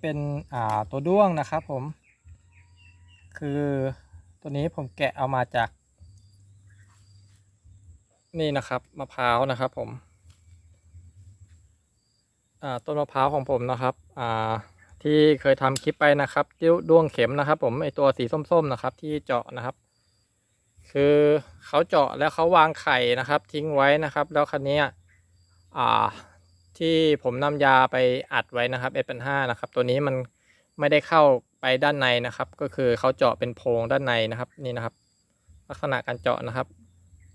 เป็นอ่าตัวด้วงนะครับผม คือตัวนี้ผมแกะเอามาจาก นี่นะครับมะพร้าวนะครับผมอ่าต้นมะพร้าวของผมนะครับอ่าที่เคยทำคลิปไปนะครับด้วด้วงเข็มนะครับ ผมไอตัวสีส้มๆนะครับ ที่เจาะนะครับ คือเขาเจาะแล้วเขาวางไข่นะครับ ทิ้งไว้นะครับ แล้วคันนี้อ่า ที่ผมนำยาไปอัดไว้นะครับเอเป็นะครับ ตัวนี้มันไม่ได้เข้าไปด้านในนะครับ ก็คือเขาเจาะเป็นโพรงด้านในนะครับนี่นะครับ ลักษณะการเจาะนะครับ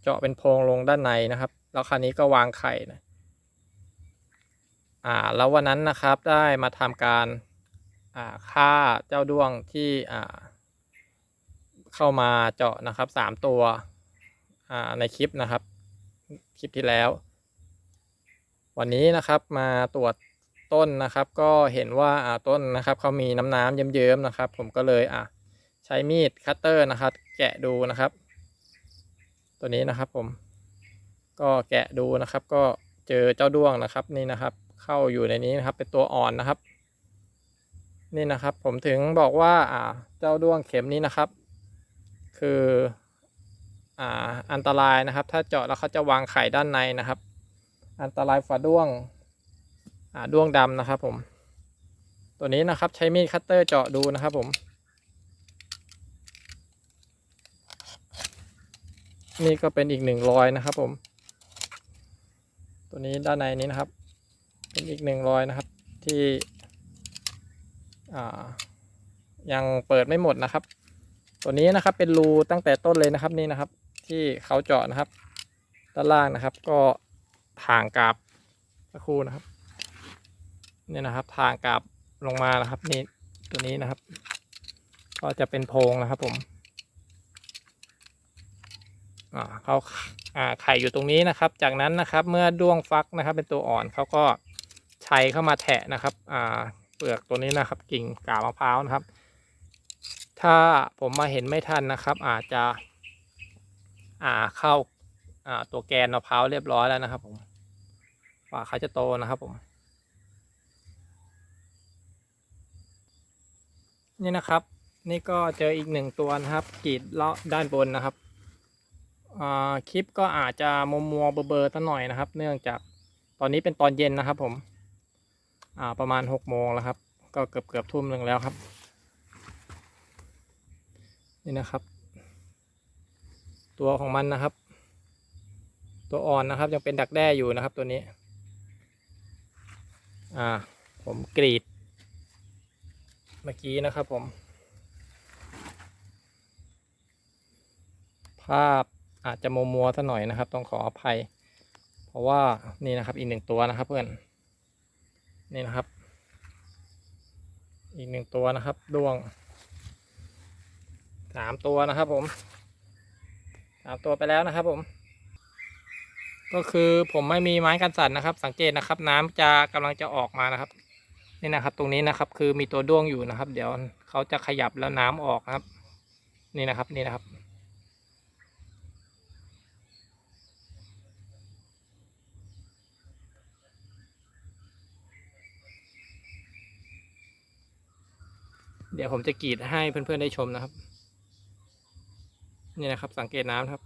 เจาะเป็นโพรงลงด้านในนะครับ แล้วคราวนี้ก็วางไข่นะอ่าแล้ววันนั้นนะครับได้มาทำการอ่าฆ่าเจ้าด้วงที่อ่าเข้ามาเจาะนะครับสามตัวอ่าในคลิปนะครับ คลิปที่แล้ว วันนี้นะครับมาตรวจต้นนะครับ ก็เห็นว่าอ่าต้นนะครับเขามีน้ำน้ำเยิ้มๆนะครับ ผมก็เลยอะใช้มีดคัตเตอร์นะครับ แกะดูนะครับ ตัวนี้นะครับผม ก็แกะดูนะครับ ก็เจอเจ้าด้วงนะครับนี่นะครับ เข้าอยู่ในนี้นะครับ เป็นตัวอ่อนนะครับ นี่นะครับ ผมถึงบอกว่าอ่าเจ้าด้วงเข็มนี้นะครับ คืออ่าอันตรายนะครับ ถ้าเจาะแล้วเขาจะวางไข่ด้านในนะครับ อันตรายฝาด้วงอ่าด้วงดำนะครับผม ตัวนี้นะครับใช้มีดคัตเตอร์เจาะดูนะครับผม นี่ก็เป็นอีกหนึ่งรอยนะครับผม ตัวนี้ด้านในนี้นะครับ เป็นอีกหนึ่งรอยนะครับที่ยังเปิดไม่หมดนะครับ ตัวนี้นะครับเป็นรูตั้งแต่ต้นเลยนะครับนี่นะครับ ที่เขาเจาะนะครับ ด้านล่างนะครับ ก็ ทางกราบสักครู่นะครับเนี่ยนะครับ ทางกราบลงมานะครับ นี่ตัวนี้นะครับ ก็จะเป็นโพรงนะครับ ผมอ่าเขาอ่าไข่อยู่ตรงนี้นะครับ จากนั้นนะครับ เมื่อด้วงฟักนะครับ เป็นตัวอ่อนเขาก็ชัยเข้ามาแทะนะครับอ่าเปลือกตัวนี้นะครับ กิ่งกาบมะพร้าวนะครับ ถ้าผมมาเห็นไม่ทันนะครับ อาจจะ อ่าเข้าอ่า ตัวแกนมะพร้าวเรียบร้อยแล้วนะครับผมกว่าเขาจะโตนะครับผม นี่นะครับ นี่ก็เจออีกหนึ่งตัวนะครับกรีดเลาะด้านบนนะครับคลิปก็อาจจะมัวมัวๆเบลอๆสักหน่อยนะครับ เนื่องจากตอนนี้เป็นตอนเย็นนะครับผมประมาณหกโมงแล้วครับ ก็เกือบเกือบทุ่มหนึ่งแล้วครับ นี่นะครับ ตัวของมันนะครับ ตัวอ่อนนะครับ ยังเป็นดักแด้อยู่นะครับตัวนี้ อ่า ผมกรีด เมื่อกี้นะครับผม ภาพอาจจะมัวมัวๆซะหน่อยนะครับ ต้องขออภัย เพราะว่านี่นะครับอีกหนึ่งตัวนะครับเพื่อน นี่นะครับ อีกหนึ่งตัวนะครับดวงสามตัวนะครับผมสามตัวไปแล้วนะครับผม ก็คือผมไม่มีไม้กันสั่นนะครับ สังเกตนะครับ น้ำจะกำลังจะออกมานะครับ นี่นะครับ ตรงนี้นะครับคือมีตัวด้วงอยู่นะครับ เดี๋ยวเขาจะขยับแล้วน้ำออกครับ นี่นะครับนี่นะครับ เดี๋ยวผมจะกรีดให้เพื่อนๆได้ชมนะครับ นี่นะครับ สังเกตน้ำครับ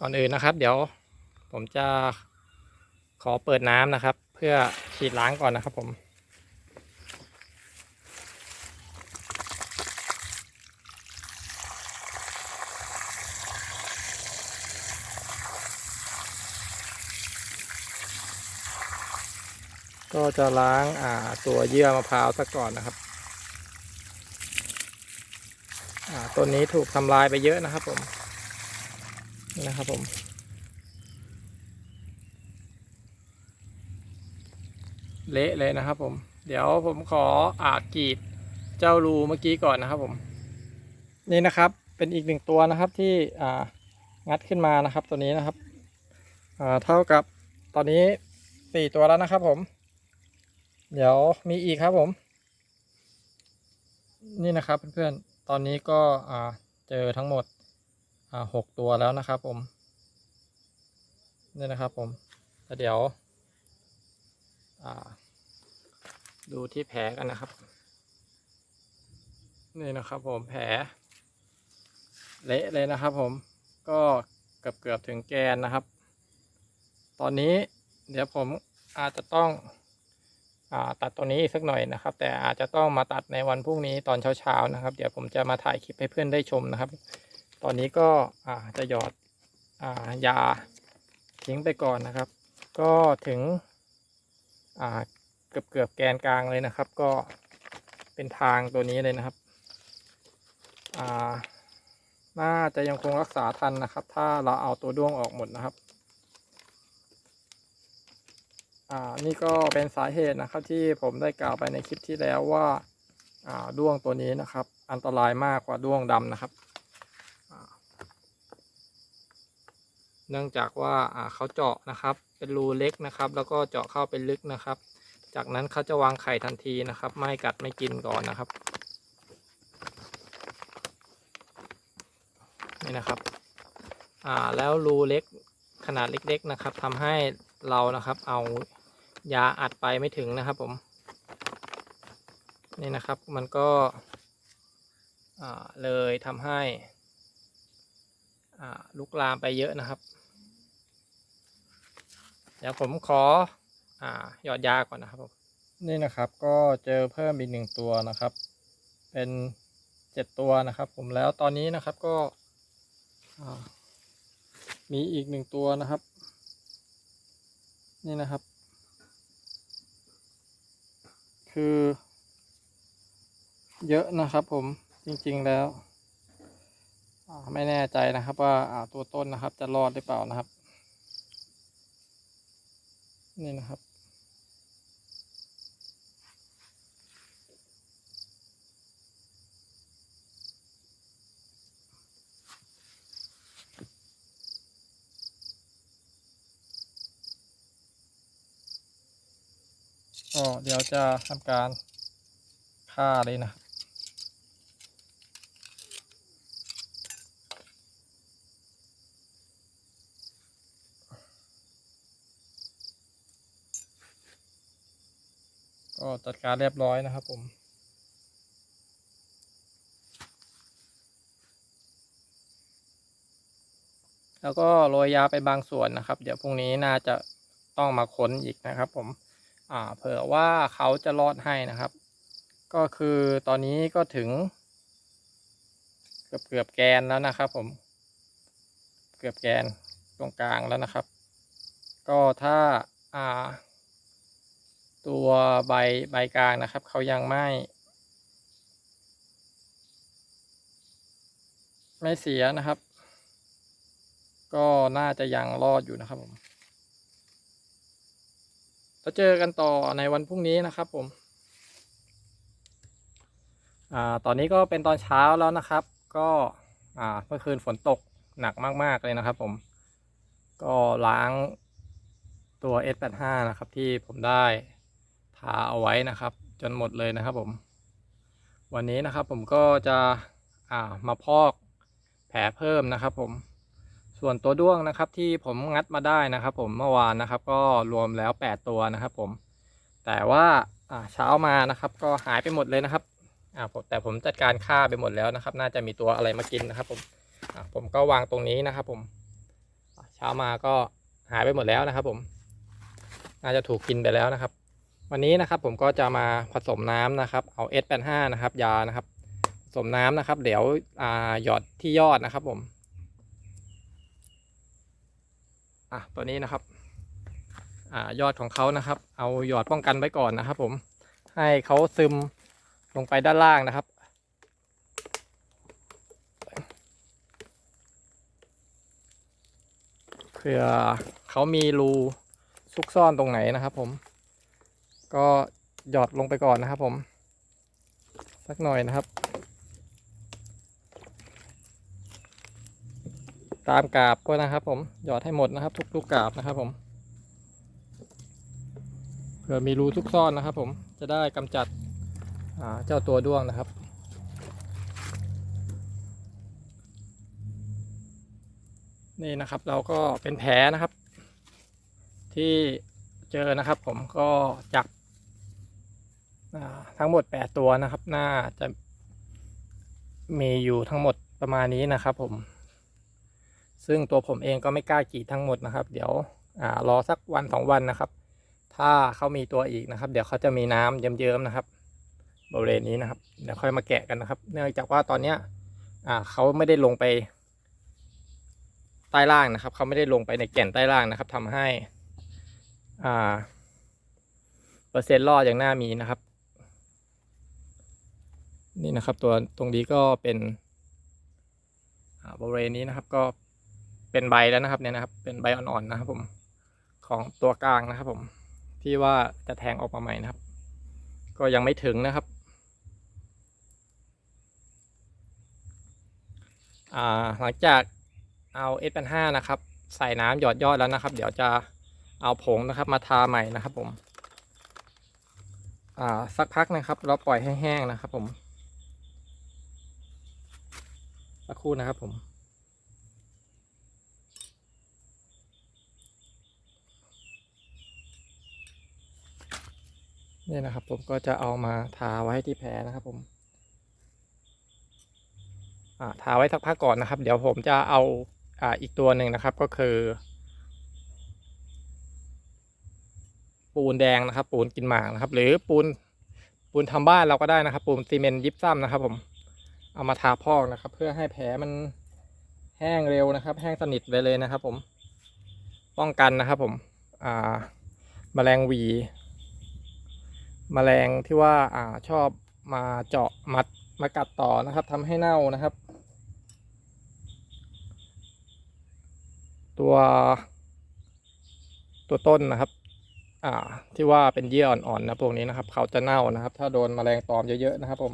ก่อนอื่นนะครับ เดี๋ยว ผมจะขอเปิดน้ำนะครับ เพื่อฉีดล้างก่อนนะครับผมก็จะล้างอ่าตัวเยื่อมะพร้าวซะก่อนนะครับอ่าต้นนี้ถูกทำลายไปเยอะนะครับผมนี่นะครับผม เละเลยนะครับ ผม เดี๋ยวผมขออ่ากรีดเจ้ารูเมื่อกี้ก่อนนะครับ ผม นี่นะครับ เป็นอีกหนึ่งตัวนะครับที่อ่างัดขึ้นมานะครับ ตัวนี้นะครับอ่าเท่ากับตอนนี้สี่ตัวแล้วนะครับ ผม เดี๋ยวมีอีกครับผม นี่นะครับเพื่อนๆตอนนี้ก็อ่าเจอทั้งหมดอ่าหกตัวแล้วนะครับ ผมนี่นะครับผมแล้วเดี๋ยว อ่า ดูที่แผลกันนะครับ นี่นะครับผมแผลเละเลยนะครับผมก็เกือบเกือบๆถึงแกนนะครับ ตอนนี้เดี๋ยวผมอาจจะต้องอตัดตัวนี้สักหน่อยนะครับ แต่อาจจะต้องมาตัดในวันพรุ่งนี้ตอนเช้าๆนะครับ เดี๋ยวผมจะมาถ่ายคลิปให้เพื่อนได้ชมนะครับ ตอนนี้ก็จะหยอดอยาทิ้งไปก่อนนะครับ ก็ถึง กือบเกือบแกนกลางเลยนะครับ ก็เป็นทางตัวนี้เลยนะครับอ่าน่าจะยังคงรักษาทันนะครับ ถ้าเราเอาตัวด้วงออกหมดนะครับอ่านี่ก็เป็นสาเหตุนะครับที่ผมได้กล่าวไปในคลิปที่แล้วว่าอ่าด้วงตัวนี้นะครับ อันตรายมากกว่าด้วงดำนะครับเนื่องจากว่าอ่าเขาเจาะนะครับ เป็นรูเล็กนะครับ แล้วก็เจาะเข้าไปลึกนะครับ จากนั้นเขาจะวางไข่ทันทีนะครับ ไม่กัดไม่กินก่อนนะครับ นี่นะครับ อ่าแล้วรูเล็กขนาดเล็กๆนะครับทำให้เรานะครับเอายาอัดไปไม่ถึงนะครับผม นี่นะครับมันก็อ่าเลยทำให้อ่าลุกลามไปเยอะนะครับ เดี๋ยวผมขอ อ่ายอดยาก่อนนะครับผมนี่นะครับก็เจอเพิ่มอีกหนึ่งตัวนะครับ เป็นเจ็ดตัวนะครับ ผมแล้วตอนนี้นะครับก็มีอีกหนึ่งตัวนะครับ นี่นะครับ คือ เยอะนะครับผมจริงๆแล้วไม่แน่ใจนะครับว่าอ่าตัวต้นนะครับจะรอดหรือเปล่านะครับ นี่นะครับ ก็เดี๋ยวจะทำการฆ่าเลยนะครับก็จัดการเรียบร้อยนะครับผมแล้วก็โรยยาไปบางส่วนนะครับ เดี๋ยวพรุ่งนี้น่าจะต้องมาค้นอีกนะครับผม อ่าเผื่อว่าเขาจะรอดให้นะครับ ก็คือตอนนี้ก็ถึง เกือบเกือบแกนแล้วนะครับ ผม เกือบแกนตรงกลางแล้วนะครับ ก็ถ้าอ่า ตัวใบใบกลางนะครับเขายังไม่ ไม่เสียนะครับ ก็น่าจะยังรอดอยู่นะครับผม แล้วเจอกันต่อในวันพรุ่งนี้นะครับผมอ่าตอนนี้ก็เป็นตอนเช้าแล้วนะครับ ก็อ่าเมื่อคืนฝนตกหนักมาก ๆ เลยนะครับ ผม ก็ล้างตัว S85 นะครับ ที่ผมได้ทาเอาไว้นะครับ จนหมดเลยนะครับ ผม วันนี้นะครับผมก็จะอ่ามาพอกแผลเพิ่มนะครับ ผม ส่วนตัวด้วงนะครับที่ผมงัดมาได้นะครับ ผมเมื่อวานนะครับ ก็รวมแล้ว 8 ตัวนะครับ ผม แต่ว่าเช้ามานะครับ ก็หายไปหมดเลยนะครับแต่ผมจัดการฆ่าไปหมดแล้วนะครับ น่าจะมีตัวอะไรมากินนะครับ ผมผมก็วางตรงนี้นะครับ ผมเช้ามาก็หายไปหมดแล้วนะครับ ผม น่าจะถูกกินไปแล้วนะครับ วันนี้นะครับ ผมก็จะมาผสมน้ำนะครับ เอา S85 นะครับ ยานะครับ ผสมน้ำนะครับ เดี๋ยวหยอดที่ยอดนะครับ ผม อะตัวนี้นะครับอ่ายอดของเขานะครับ เอาหยอดป้องกันไว้ก่อนนะครับผมให้เขาซึมลงไปด้านล่างนะครับ เผื่อเขามีรูซุกซ่อนตรงไหนนะครับผม ก็หยอดลงไปก่อนนะครับผม สักหน่อยนะครับ ตามกาบก็นะครับ ผมหยอดให้หมดนะครับ ทุกลูกกาบนะครับ ผมเผื่อมีรูทุกซ่อนนะครับ ผมจะได้กำจัดเจ้าตัวด้วงนะครับนี่นะครับเราก็เป็นแผลนะครับ ที่เจอนะครับ ผมก็จากอ่าทั้งหมด 8 ตัวนะครับ น่าจะมีอยู่ทั้งหมดประมาณนี้นะครับผม ซึ่งตัวผมเองก็ไม่กล้ากรีดทั้งหมดนะครับ เดี๋ยวอรอสักวันสองวันนะครับ ถ้าเขามีตัวอีกนะครับ เดี๋ยวเขาจะมีน้ำเยิ้มๆนะครับ บริเวณนี้นะครับ เดี๋ยวค่อยมาแกะกันนะครับ เนื่องจากว่าตอนเนี้ยเขาไม่ได้ลงไป ใต้ล่างนะครับ เขาไม่ได้ลงไปในแก่นใต้ล่างนะครับทำให้อ่าเปอร์เซ็นต์รอดอย่างน่ามีนะครับ นี่นะครับ ตัวตรงนี้ก็เป็นบริเวณนี้นะครับก็ เป็นใบแล้วนะครับเนี่ยนะครับ เป็นใบอ่อนๆนะครับผมของตัวกลางนะครับ ผมที่ว่าจะแทงออกมาใหม่นะครับ ก็ยังไม่ถึงนะครับอ่าหลังจากเอาเอสเป็นห้านะครับ ใส่น้ำหยอดยอดแล้วนะครับ เดี๋ยวจะเอาผงนะครับ มาทาใหม่นะครับ ผมอ่าสักพักนะครับ เราปล่อยให้แห้งนะครับ ผมสักครู่นะครับผม นี่นะครับผมก็จะเอามาทาไว้ที่แผลนะครับผมอ่าทาไว้สักพักก่อนนะครับ เดี๋ยวผมจะเอาอ่าอีกตัวหนึ่งนะครับก็คือ ปูนแดงนะครับ ปูนกินหมากนะครับ หรือปูนปูนทำบ้านเราก็ได้นะครับ ปูนซีเมนต์ยิปซัมนะครับ ผม เอามาทาพอกนะครับ เพื่อให้แผลมันแห้งเร็วนะครับ แห้งสนิทไปเลยนะครับ ผม ป้องกันนะครับ ผม อ่า แมลงห วีแมลงที่ว่าอ่าชอบมาเจาะมัดมากัดต่อนะครับทำให้เน่านะครับ ตัว ตัวต้นนะครับ อ่า ที่ว่าเป็นเยื่ออ่อนๆนะพวกนี้นะครับ เขาจะเน่านะครับ ถ้าโดนแมลงตอมเยอะๆนะครับผม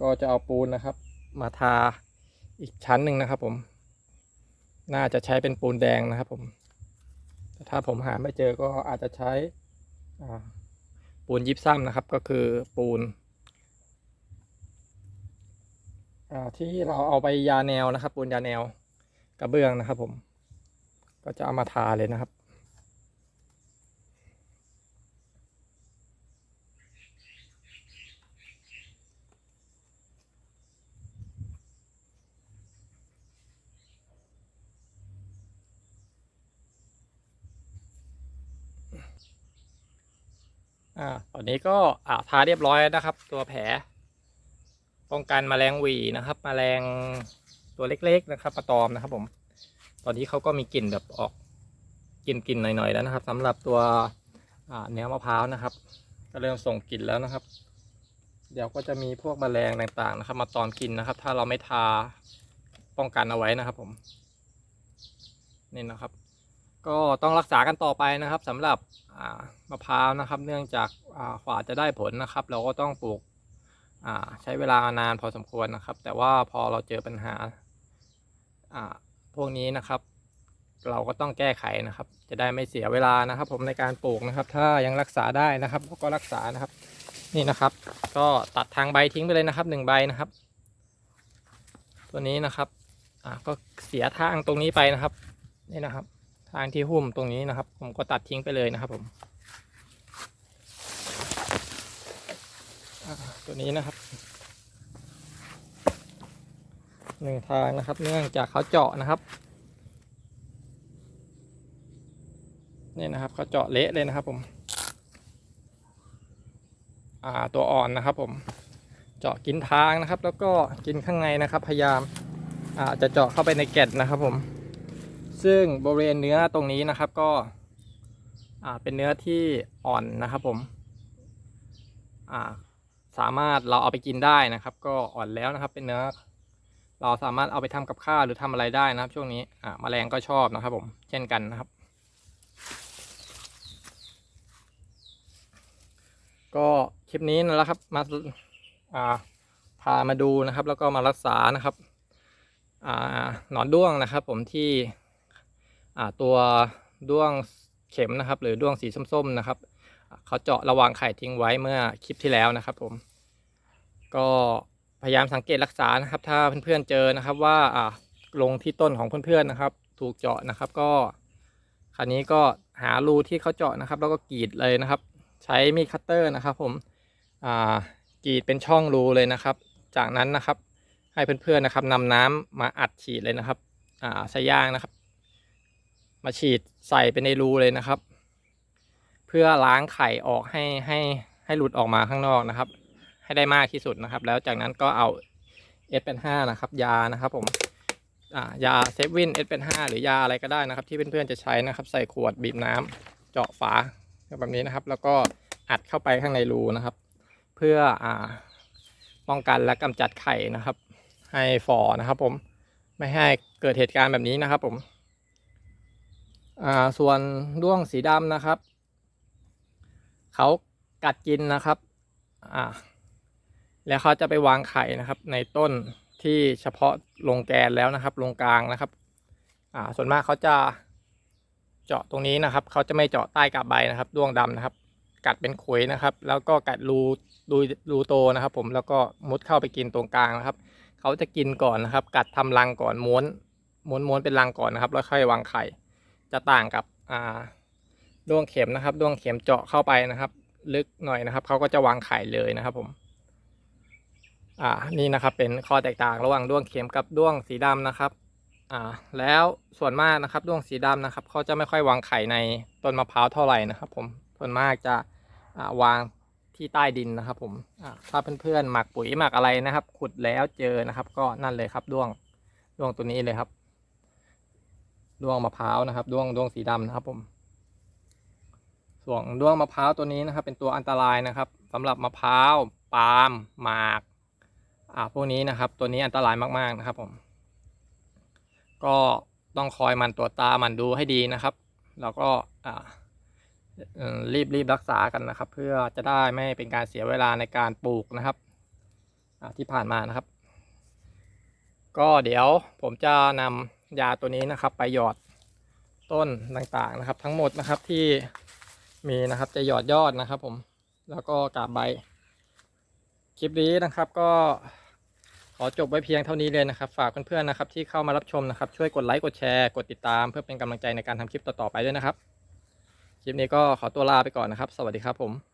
ก็จะเอาปูนนะครับ มาทาอีกชั้นหนึ่งนะครับ ผม น่าจะใช้เป็นปูนแดงนะครับ ผมแต่ถ้าผมหาไม่เจอก็อาจจะใช้ ปูนยิบซ้ำนะครับก็คือปูนที่เราเอาไปยาแนวนะครับ ปูนยาแนวกระเบื้องนะครับผม ก็จะเอามาทาเลยนะครับ อ่าตอนนี้ก็อ่าทาเรียบร้อยนะครับ ตัวแผล ป้องกันแมลงหวีนะครับแมลงตัวเล็ก ๆนะครับปลาตอมนะครับ ผม ตอนนี้เขาก็มีกลิ่นแบบออกกลิ่นกลิ่นหน่อยๆแล้วนะครับสำหรับตัวเนื้อมะพร้าวนะครับ ก็เริ่มส่งกลิ่นแล้วนะครับ เดี๋ยวก็จะมีพวกแมลงต่างๆนะครับ มาตอมกินนะครับ ถ้าเราไม่ทาป้องกันเอาไว้นะครับ ผมนี่นะครับ ก็ต้องรักษากันต่อไปนะครับสำหรับมะพร้าวนะครับ เนื่องจากอ่ากว่าจะได้ผลนะครับ เราก็ต้องปลูกใช้เวลานานพอสมควรนะครับ แต่ว่าพอเราเจอปัญหาพวกนี้นะครับ เราก็ต้องแก้ไขนะครับ จะได้ไม่เสียเวลานะครับ ผมในการปลูกนะครับ ถ้ายังรักษาได้นะครับก็รักษานะครับนี่นะครับ ก็ตัดทางใบทิ้งไปเลยนะครับหนึ่งใบนะครับ ตัวนี้นะครับก็เสียทางตรงนี้ไปนะครับนี่นะครับ ทางที่หุ้มตรงนี้นะครับ ผมก็ตัดทิ้งไปเลยนะครับผมตัวนี้นะครับหนึ่งทางนะครับ เนื่องจากเขาเจาะนะครับนี่นะครับเขาเจาะเละเลยนะครับผมอ่าตัวอ่อนนะครับผมเจาะกินทางนะครับ แล้วก็กินข้างในนะครับ พยายามอ่าจะเจาะเข้าไปในแก่นนะครับผม ซึ่งบริเวณเนื้อตรงนี้นะครับก็เป็นเนื้อที่อ่อนนะครับผมสามารถเราเอาไปกินได้นะครับ ก็อ่อนแล้วนะครับเป็นเนื้อ เราสามารถเอาไปทำกับข้าวหรือทำอะไรได้นะครับ ช่วงนี้อ่าแมลงก็ชอบนะครับผมเช่นกันนะครับ ก็คลิปนี้นะครับมาพามาดูนะครับ แล้วก็มารักษานะครับหนอนด้วงนะครับ ผมที่ ตัวด้วงเข็มนะครับ หรือด้วงสีส้มๆนะครับเขาเจาะระวางไข่ทิ้งไว้เมื่อคลิปที่แล้วนะครับผม ก็พยายามสังเกตรักษานะครับ ถ้าเพื่อนๆเจอนะครับว่าอ่าลงที่ต้นของเพื่อนๆนะครับ ถูกเจาะนะครับ ก็คราวนี้ก็หารูที่เขาเจาะนะครับ แล้วก็กรีดเลยนะครับ ใช้มีดคัตเตอร์นะครับผมอ่ากรีดเป็นช่องรูเลยนะครับ จากนั้นนะครับ ให้เพื่อนๆนะครับนำน้ำมาอัดฉีดเลยนะครับอ่าใช้ยางนะครับ มาฉีดใส่ไปในรูเลยนะครับ เพื่อล้างไข่ออกให้ให้ให้หลุดออกมาข้างนอกนะครับ ให้ได้มากที่สุดนะครับ แล้วจากนั้นก็เอา S เป็น5นะครับ ยานะครับผมยาเซฟวิน S เป็น5หรือยาอะไรก็ได้นะครับ ที่เพื่อนๆจะใช้นะครับ ใส่ขวดบีบน้ำเจาะฝาแบบนี้นะครับ แล้วก็อัดเข้าไปข้างในรูนะครับ เพื่ออป้องกันและกำจัดไข่นะครับ ให้ฝอนะครับผมไม่ให้เกิดเหตุการณ์แบบนี้นะครับผม อ่าส่วนด้วงสีดำนะครับ เขากัดกินนะครับอ่าแล้วเขาจะไปวางไข่นะครับ ในต้นที่เฉพาะลงแกนแล้วนะครับ ลงกลางนะครับอ่าส่วนมากเขาจะเจาะตรงนี้นะครับ เขาจะไม่เจาะใต้กาบใบนะครับ ด้วงดำนะครับ กัดเป็นขุยนะครับ แล้วก็กัดรูรูรูโตนะครับ ผมแล้วก็มุดเข้าไปกินตรงกลางนะครับ เขาจะกินก่อนนะครับ กัดทำรังก่อนม้วนม้วนม้วนเป็นรังก่อนนะครับ แล้วค่อยวางไข่ จะต่างกับอ่าด้วงเข็มนะครับด้วงเข็มเจาะเข้าไปนะครับ ลึกหน่อยนะครับเขาก็จะวางไข่เลยนะครับผมอ่านี่นะครับเป็นข้อแตกต่างระหว่างด้วงเข็มกับด้วงสีดำนะครับอ่าแล้วส่วนมากนะครับด้วงสีดำนะครับเขาจะไม่ค่อยวางไข่ในต้นมะพร้าวเท่าไหร่นะครับ ผมส่วนมากจะอ่าวางที่ใต้ดินนะครับ ผมอ่าถ้าเพื่อนๆหมักปุ๋ยหมักอะไรนะครับ ขุดแล้วเจอนะครับ ก็นั่นเลยครับด้วงด้วงตัวนี้เลยครับ ด้วงมะพร้าวนะครับด้วงด้วงสีดำนะครับผมส่วนด้วงมะพร้าวตัวนี้นะครับ เป็นตัวอันตรายนะครับสำหรับมะพร้าวปาล์มหมากอ่าพวกนี้นะครับ ตัวนี้อันตรายมากๆนะครับผม ก็ต้องคอยหมันตัวตามันดูให้ดีนะครับ แล้วก็อ่ารีบรีบรักษากันนะครับ เพื่อจะได้ไม่เป็นการเสียเวลาในการปลูกนะครับอ่าที่ผ่านมานะครับ ก็เดี๋ยวผมจะนำ ยาตัวนี้นะครับ ไปหยอดต้นต่างๆนะครับ ทั้งหมดนะครับที่มีนะครับจะหยอดยอดนะครับ ผมแล้วก็กาบใบ คลิปนี้นะครับก็ขอจบไว้เพียงเท่านี้เลยนะครับ ฝากเพื่อนๆนะครับ ที่เข้ามารับชมนะครับ ช่วยกดไลค์กดแชร์กดติดตาม เพื่อเป็นกำลังใจในการทำคลิปต่อๆไปด้วยนะครับ คลิปนี้ก็ขอตัวลาไปก่อนนะครับ สวัสดีครับผม